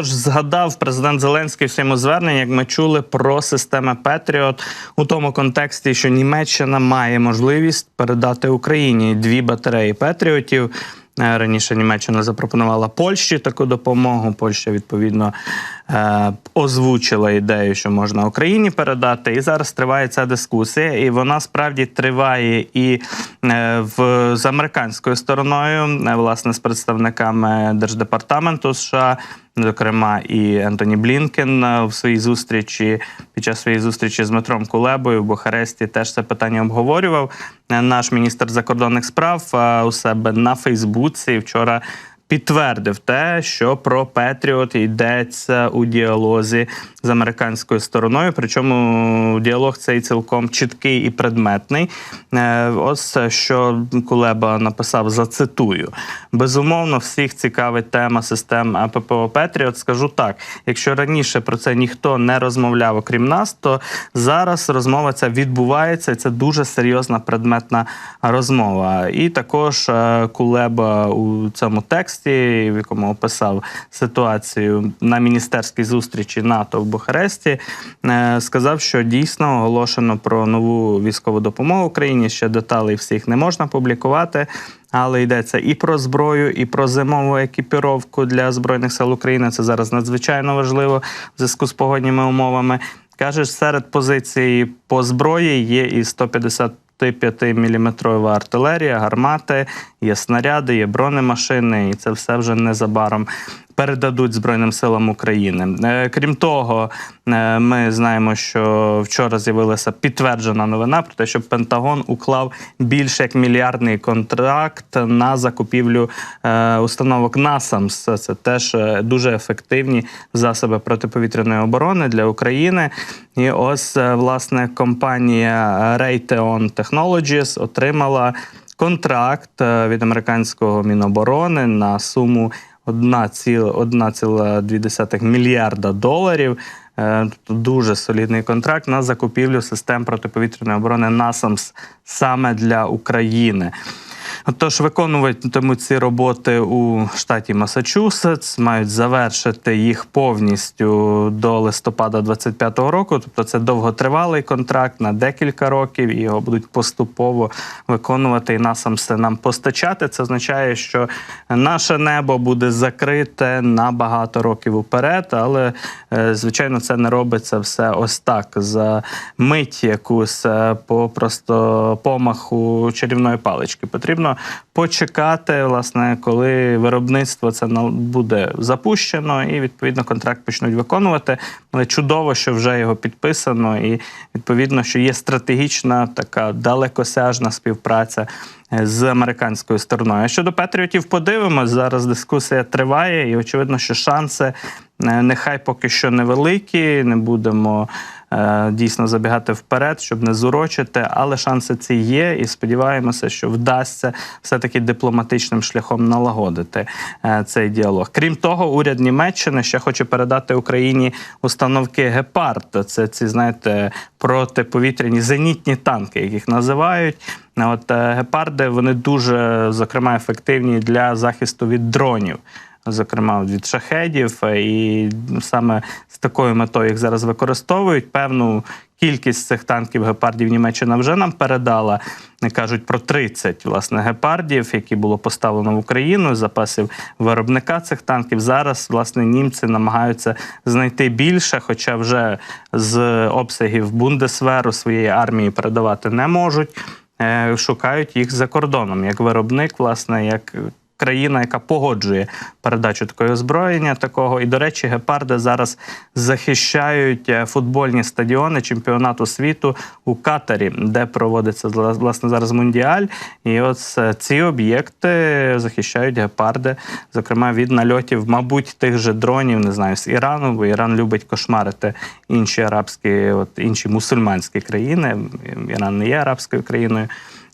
Отож, згадав президент Зеленський в своєму зверненні, як ми чули про системи Петріот у тому контексті, що Німеччина має можливість передати Україні дві батареї Петріотів. Е, Раніше Німеччина запропонувала Польщі таку допомогу. Польща відповідно е, озвучила ідею, що можна Україні передати. І зараз триває ця дискусія, і вона справді триває і е, в з американською стороною, власне, з представниками держдепартаменту США. Зокрема, і Ентоні Блінкен е, в своїй зустрічі під час своєї зустрічі з Метром Кулебою в Бухаресті теж це питання обговорював. Е, Наш міністр закордонних справ е, у себе на Фейсбуці вчора підтвердив те, що про Петріот йдеться у діалозі з американською стороною. Причому діалог цей цілком чіткий і предметний. Е, Ось що Кулеба написав, зацитую. Безумовно, всіх цікавить тема систем ППО Петріот. Скажу так: якщо раніше про це ніхто не розмовляв, окрім нас, то зараз розмова ця відбувається. Це дуже серйозна предметна розмова. І також е, Кулеба у цьому тексті, в якому описав ситуацію на міністерській зустрічі НАТО в Бухаресті, е, сказав, що дійсно оголошено про нову військову допомогу Україні. Ще деталей всіх не можна публікувати. Але йдеться і про зброю, і про зимову екіпіровку для збройних сил України. Це зараз надзвичайно важливо в зв'язку з погодніми умовами. Каже, серед позицій по зброї є і 150 5-мм артилерія, гармати, є снаряди, є бронемашини, і це все вже незабаром передадуть Збройним силам України. Е, Крім того, е, ми знаємо, що вчора з'явилася підтверджена новина про те, що Пентагон уклав більше як мільярдний контракт на закупівлю е, установок НАСАМС. Це теж дуже ефективні засоби протиповітряної оборони для України. І ось власне компанія Raytheon Technologies отримала контракт від американського міноборони на суму 1,2 мільярда доларів. Е, тобто Дуже солідний контракт на закупівлю систем протиповітряної оборони НАСАМС саме для України. Тож виконуватимуть ці роботи у штаті Масачусетс, мають завершити їх повністю до листопада 25-го року. Тобто це довготривалий контракт на декілька років, і його будуть поступово виконувати і насам все нам постачати. Це означає, що наше небо буде закрите на багато років уперед, але е, звичайно це не робиться все ось так за мить якусь е, по просто помаху чарівної палички. Потрібно потрібно почекати, власне, коли виробництво це буде запущено, і відповідно контракт почнуть виконувати. Але чудово, що вже його підписано, і відповідно, що є стратегічна така далекосяжна співпраця е, з американською стороною. Щодо Петріотів, подивимось. Зараз дискусія триває, і очевидно, що шанси е, нехай поки що невеликі. Не будемо е, дійсно забігати вперед, щоб не зурочити, але шанси ці є, і сподіваємося, що вдасться все-таки дипломатичним шляхом налагодити е, цей діалог. Крім того, уряд Німеччини ще хоче передати Україні установки Гепард. Це ці, знаєте, протиповітряні зенітні танки, яких називають. От е, гепарди вони дуже зокрема ефективні для захисту від дронів. Зокрема, від шахедів, е, і саме з такою метою їх зараз використовують. Певну кількість цих танків гепардів Німеччина вже нам передала. Кажуть про 30 власне гепардів, які було поставлено в Україну запасів виробника цих танків. Зараз власне німці намагаються знайти більше, хоча вже з обсягів Бундесверу своєї армії передавати не можуть. Е, Шукають їх за кордоном як виробник, власне, як країна, яка погоджує передачу такого озброєння. Такого і до речі, гепарди зараз захищають е, футбольні стадіони чемпіонату світу у Катарі, де проводиться власне зараз мундіаль. І от е, ці об'єкти захищають гепарди, зокрема від нальотів, мабуть, тих же дронів, не знаю, з Ірану, бо Іран любить кошмарити інші арабські, от інші мусульманські країни. Іран не є арабською країною.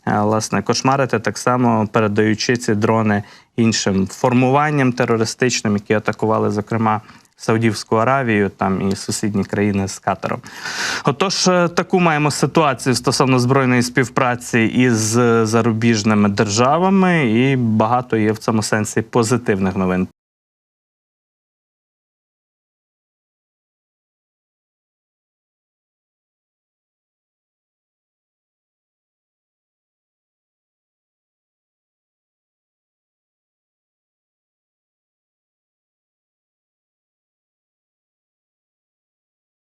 Е, власне кошмарити так само передаючи ці дрони іншим формуванням терористичним, які атакували, зокрема. Саудівську Аравію, там і сусідні країни з Катаром. Отож, е, таку маємо ситуацію стосовно збройної співпраці із е, зарубіжними державами, і багато є в цьому сенсі позитивних новин.